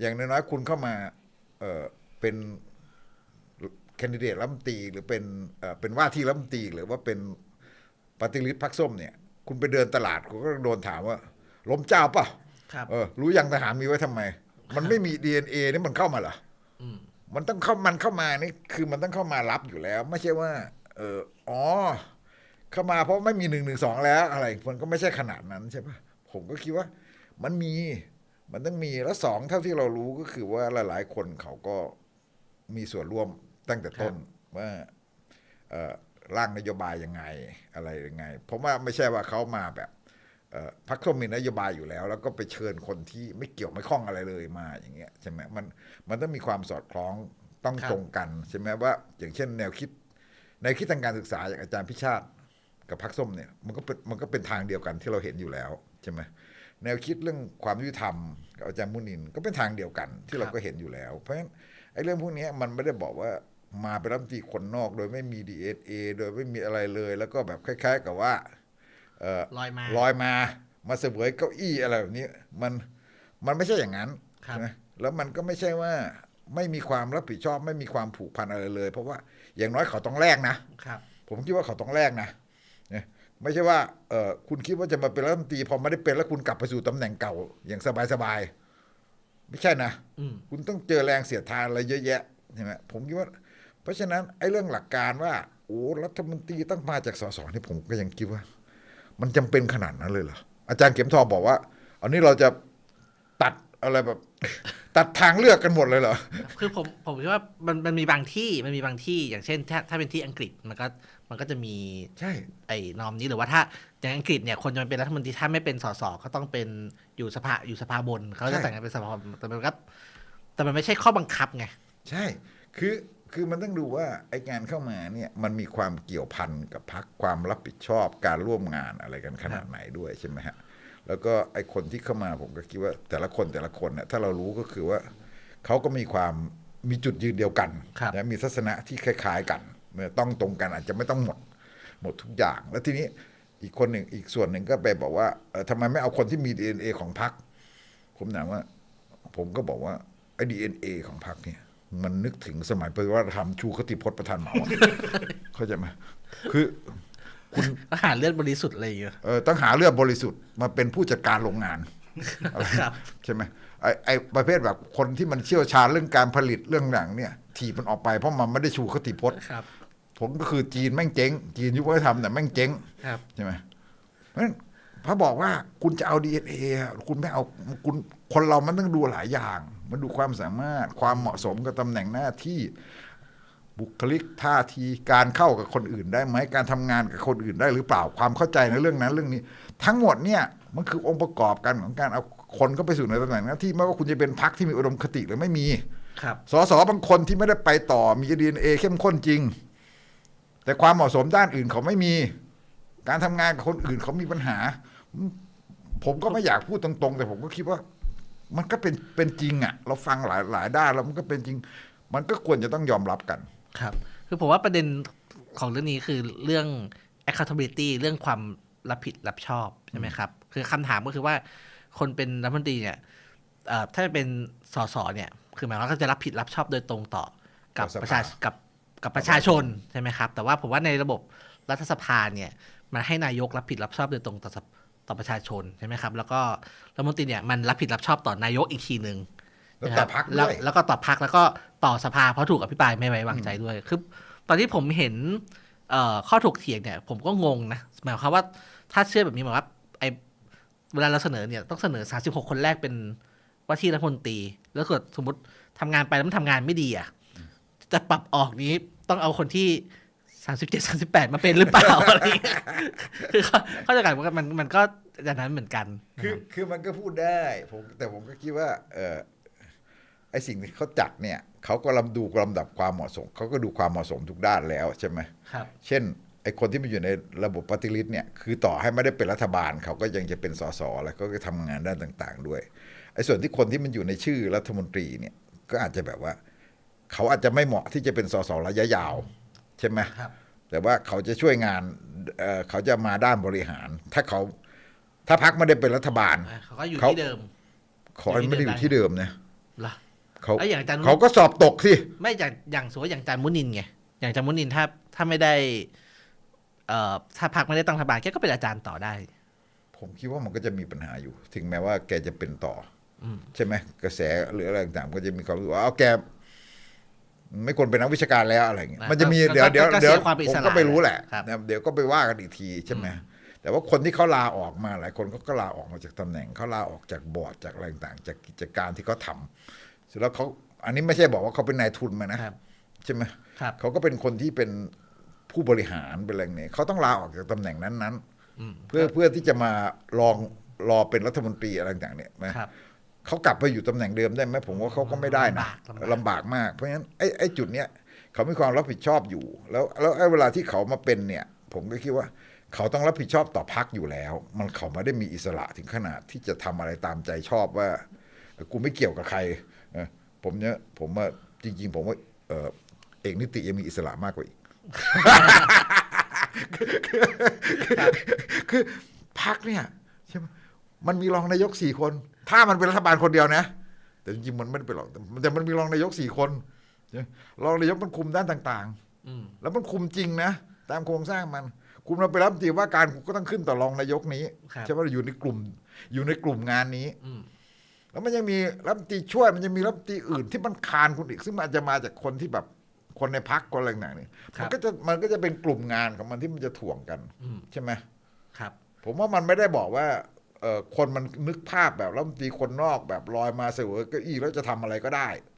อย่างน้อยๆคุณเข้ามาเออเป็นแคนดิเดตรัฐมนตรีหรือเป็นเอ่อเป็นว่าที่รัฐมนตรีหรือว่าเป็นปฏิริษีพักส้มเนี่ย คุณไปเดินตลาดคุณก็โดนถามว่า ล้มเจ้าป่ะครับเออ รู้ยังทหารมีไว้ทำไม มันไม่มี DNA นี่มันเข้ามาเหรออืมมันต้องเข้ามันเข้ามานี่คือมันต้องเข้ามารับอยู่แล้ว ไม่ใช่ว่า เอออ๋อเข้ามาเพราะไม่มีหนึ่งหนึ่งสองแล้วอะไร มันก็ไม่ใช่ขนาดนั้นใช่ปะผมก็คิดว่า มันมี มันต้องมีแล้วสองเท่าที่เรารู้ก็คือว่าหลาย ๆ คนเขาก็มีส่วนร่วมตั้งแต่ต้นว่าเอ่อร่างนโยบายยังไงอะไรยังไงผมว่าไม่ใช่ว่าเขามาแบบเอ่อพรรคส้มมีนโยบายอยู่แล้ว แล้วก็ไปเชิญคนที่ไม่เกี่ยวไม่ข้องอะไรเลยมาอย่างเงี้ยใช่ไหมมันมันต้องมีความสอดคล้องต้องครับตรงกันใช่ไหมว่า อย่างเช่น แนวคิดแนวคิดทางการศึกษาอย่างอาจารย์พิชาติกับพรรคส้มเนี่ยมันก็เป็นมันก็เป็นทางเดียวกันที่เราเห็นอยู่แล้วใช่ไหม แนวคิดเรื่องความยุติธรรมกับอาจารย์มุนินก็เป็นทางเดียวกันที่เราก็เห็นอยู่แล้ว เพราะฉะนั้นไอ้เรื่องพวกเนี้ยมันไม่ได้บอกว่ามาเป็นรัฐมนตรีคนนอก โดยไม่มีดีเอเอโดยไม่มีอะไรเลย แล้วก็แบบคล้าย ๆ กับว่าเอ่อลอยมาลอยมามาเสวยเก้าอี้อะไรแบบนี้มันมันไม่ใช่อย่างนั้นครับใช่ไหมแล้วมันก็ไม่ใช่ว่าไม่มีความรับผิดชอบ ไม่มีความผูกพันอะไรเลย เพราะว่าอย่างน้อยเขาต้องแลกนะครับผมคิดว่าเขาต้องแลกนะเนี่ย ไม่ใช่ว่าเออคุณคิดว่าจะมาเป็นรัฐมนตรีพอไม่ได้เป็นแล้วคุณกลับไปสู่ตำแหน่งเก่า อย่างสบายๆไม่ใช่นะอืมคุณต้องเจอแรงเสียดทานอะไรเยอะแยะใช่ไหมผมคิดว่า เพราะฉะนั้นไอ้เรื่องหลักการว่าโอ้รัฐมนตรีต้องมาจากสสนี่ผมก็ยังคิดว่า มันจำเป็นขนาดนั้นเลยเหรออาจารย์เข็มทองบอกว่า อันนี้เราจะตัด อะไรแบบ ตัดทางเลือกกันหมดเลยเหรอ คือผมผมคิดว่ามันมันมีบางที่มันมีบางที่อย่างเช่น ถ้าถ้าเป็นที่อังกฤษมันก็มันก็จะมีใช่ไอ้นอมนี้หรือว่าถ้าอย่างอังกฤษเนี่ยคนจะมาเป็นรัฐมนตรีถ้าไม่เป็นสสก็ต้องเป็นอยู่สภาอยู่สภาบนเขาจะแต่งงานเป็นสภาแต่มันก็แต่มันไม่ใช่ข้อบังคับไงใช่ คือคือมันต้องดูว่าไอ้งานเข้ามาเนี่ยมันมีความเกี่ยวพันกับพักความรับผิดชอบการร่วมงานอะไรกันขนาดไหนด้วยใช่ไหมฮะ แล้วก็ไอ้คนที่เข้ามาผมก็คิดว่าแต่ละคนแต่ละคนเนี่ยถ้าเรารู้ก็คือว่าเขาก็มีความมีจุดยืนเดียวกันครับนะมีทัศนะที่คล้ายๆกันเมื่อต้องตรงกันอาจจะไม่ต้องหมดหมดทุกอย่าง แล้วทีนี้อีกคนหนึ่งอีกส่วนหนึ่งก็ไปบอกว่าเอ่อทำไมไม่เอาคนที่มี DNA ของพรรคผมถามว่า ผมก็บอกว่าไอ้ DNA ของพรรคเนี่ยมันนึกถึงสมัยปฏิวัติธรรมชูคติพจน์ประธานเหมาอะเข้าใจไหมคือ อาหารเลือดบริสุทธิ์อะไรอย่างเงี้ยเออต้องหาเลือดบริสุทธิ์มาเป็นผู้จัดการโรงงานอะไรครับใช่ไหมไอ้ไอ้ประเภทแบบคนที่มันเชี่ยวชาญเรื่องการผลิตเรื่องหนังเนี่ย ถีบมันออกไปเพราะมันไม่ได้ชูคติพจน์ครับผมก็คือจีนแม่งเจ๊ง จีนยุควัฒนธรรมแต่แม่งเจ๊งครับใช่ไหมเพราะฉะนั้นพระบอกว่าคุณจะเอาดีเอ็นเอคุณไม่เอาคุณคนเรามันต้องดูหลายอย่าง มันดูความสามารถความเหมาะสมกับตำแหน่งหน้าที่ บุคลิกท่าทีการเข้ากับคนอื่นได้ไหมการทำงานกับคนอื่นได้หรือเปล่าความเข้าใจในเรื่องนั้นเรื่องนี้ ทั้งหมดเนี่ยมันคือองค์ประกอบกันของการเอาคนเข้าไปสู่ในตำแหน่งหน้าที่ไม่ว่าคุณจะเป็นพรรคที่มีอุดมคติหรือไม่มีครับสสบางคนที่ไม่ได้ไปต่อมีดีเอ็นเอเข้มข้นจริง แต่ความเหมาะสมด้านอื่นเขาไม่มี การทำงานกับคนอื่นเขามีปัญหา ผมก็ไม่อยากพูดตรงๆ แต่ผมก็คิดว่า มันก็เป็นเป็นจริงอะ่ะ เราฟังหลายหลายด้านแล้วมันก็เป็นจริง มันก็ควรจะต้องยอมรับกัน ครับ คือผมว่าประเด็นของเรื่องนี้คือเรื่อง accountability เรื่องความรับผิดรับชอบใช่ไหมครับ คือคำถามก็คือว่าคนเป็นรัฐมนตรีเนี่ยเอ่อถ้าเป็นสสเนี่ย คือหมายความว่าเขาจะรับผิดรับชอบโดยตรงต่อกับต่อสภาประชากับกับประชาชนใช่ไหมครับ แต่ว่าผมว่าในระบบรัฐสภาเนี่ย มันให้นายกรับผิดรับชอบโดยตรงต่อสภต่อประชาชนใช่ไหมครับ แล้วก็รัฐมนตรีเนี่ยมันรับผิดรับชอบต่อนายกอีกทีหนึ่งแล้วต่อนะคพัรักบด้แล้ววยแล้วก็ต่อพักแล้วก็ ต่อสภาเพราะถูกอภิปรายไม่ไว้วางใจด้วย คือตอนที่ผมเห็นเอ่อข้อถกเถียงเนี่ย ผมก็งงนะหมายความว่าถ้าเชื่อแบบนี้หมายว่าไอเวลาเราเสนอเนี่ยต้องเสนอ 36 คนแรกเป็นว่าที่รัฐมนตรี แล้วเกิดสมมติทำงานไปแล้วมันทำงานไม่ดีอะจะปรับออกนี้ต้องเอาคนที่37 38มาเป็นหรือเปล่าอะไรอย่างเงี้ยคือเขาเขาใจะกันว่ามันมันก็อย่างนั้นเหมือนกัน คือคือมันก็พูดได้ผมแต่ผมก็คิดว่า เออ ไอสิ่งที่เขาจัดเนี่ยเขาก็ลำดูลำดับความเหมาะสมเขาก็ดูความเหมาะสมทุกด้านแล้วใช่ไหมครับ เช่นไอคนที่มาอยู่ในระบบปฏิริษีเนี่ยคือต่อให้ไม่ได้เป็นรัฐบาลเขาก็ยังจะเป็นสสแล้วก็ทำงานด้านต่าง ๆ ด้วยไอส่วนที่คนที่มันอยู่ในชื่อรัฐมนตรีเนี่ยก็อาจจะแบบว่า เขาอาจจะไม่เหมาะที่จะเป็นสสระยะยาวใช่ไหมครับแต่ว่าเขาจะช่วยงานเอ่อเขาจะมาด้านบริหาร ถ้าเขาถ้าพักไม่ได้เป็นรัฐบาล เขาก็อยู่เขาที่เดิมเขาไม่ได้อยู่ที่เดิมนะ เหรอเขาไอ้อย่างอาจารย์เขาก็สอบตกสิไม่อย่างอย่างสมมติว่าอย่างอาจารย์มุนินไงอย่างอาจารย์มุนินถ้าถ้าไม่ได้ เอ่อถ้าพักไม่ได้ตั้งรัฐบาลแกก็เป็นอาจารย์ต่อได้ ผมคิดว่ามันก็จะมีปัญหาอยู่ ถึงแม้ว่าแกจะเป็นต่ออมใช่ไหมกระแสหรืออะไรต่างๆก็จะมีความรู้สึกว่าเอาแกไม่ควรเป็นนักวิชาการแล้วอะไรเงี้ยอะมันจะมีก็เดี๋ยวก็เดี๋ยวก็เดี๋ยวเสียความเป็นอิผมสระก็ไม่รู้แหละครับนะเดี๋ยวก็ไปว่ากันอีกทีใช่ไหมแต่ว่าคนที่เขาลาออกมาหลายคนก็ก็ลาออกมาจากตำแหน่งเขาลาออกจากบอร์ดจากอะไรต่างๆจากกิจการที่เขาทำ เสร็จแล้วเขาอันนี้ไม่ใช่บอกว่าเขาเป็นนายทุนมานะครับ ใช่ไหมครับ เขาก็เป็นคนที่เป็นผู้บริหารเป็นอะไรเนี่ยเขาต้องลาออกจากตำแหน่งนั้นๆอืมเพื่อเพื่อที่จะมาลองรอเป็นรัฐมนตรีอะไรต่างๆเนี่ยนะครับเขากลับไปอยู่ตำแหน่งเดิมได้ไหมผมว่าเขาก็ไม่ได้นะลำบากลำบากลำบากมากเพราะฉะนั้นไอ้ไอ้จุดเนี้ยเขามีความรับผิดชอบอยู่ แล้วแล้วไอ้เวลาที่เขามาเป็นเนี่ย ผมก็คิดว่าเขาต้องรับผิดชอบต่อพักอยู่แล้ว มันเขาไม่ได้มีอิสระถึงขนาดที่จะทำอะไรตามใจชอบว่าเออกูไม่เกี่ยวกับใครเออ ผมเนี่ยผมว่าจริง ๆ ผมว่าเออเอกนิติยังมีอิสระมากกว่าอีก คือพักเนี่ยใช่ไหมมันมีรองนายกสี่คน ถ้ามันเป็นรัฐบาลคนเดียวนะ แต่จริงๆมันไม่ได้เป็นหรอกแต่แต่มันมีรองนายกสี่คนใช่ไหมรองนายกมันคุมด้านต่างอืมๆแล้วมันคุมจริงนะ ตามโครงสร้างมัน คุมเราไปรับตีว่าการก็ต้องขึ้นต่อรองนายกนี้ครับใช่ไหมอยู่ในกลุ่ม อยู่ในกลุ่มงานนี้อืม แล้วมันยังมีรัฐมนตรีช่วยมันยังมีรัฐมนตรีอื่นที่มันคานคุณอีก ซึ่งมันอาจจะมาจากคนที่แบบคนในพักคนอะไรต่างๆเนี่ยครัมับนก็จะมันก็จะเป็นกลุ่มงานของมันที่มันจะถ่วงกัน อืมใช่ไหมครับ ผมว่ามันไม่ได้บอกว่าเออคนมันนึกภาพแบบรัฐมนตรีคนนอกแบบลอยมาเสวยเก้าอี้แล้วจะทำอะไรก็ได้ผ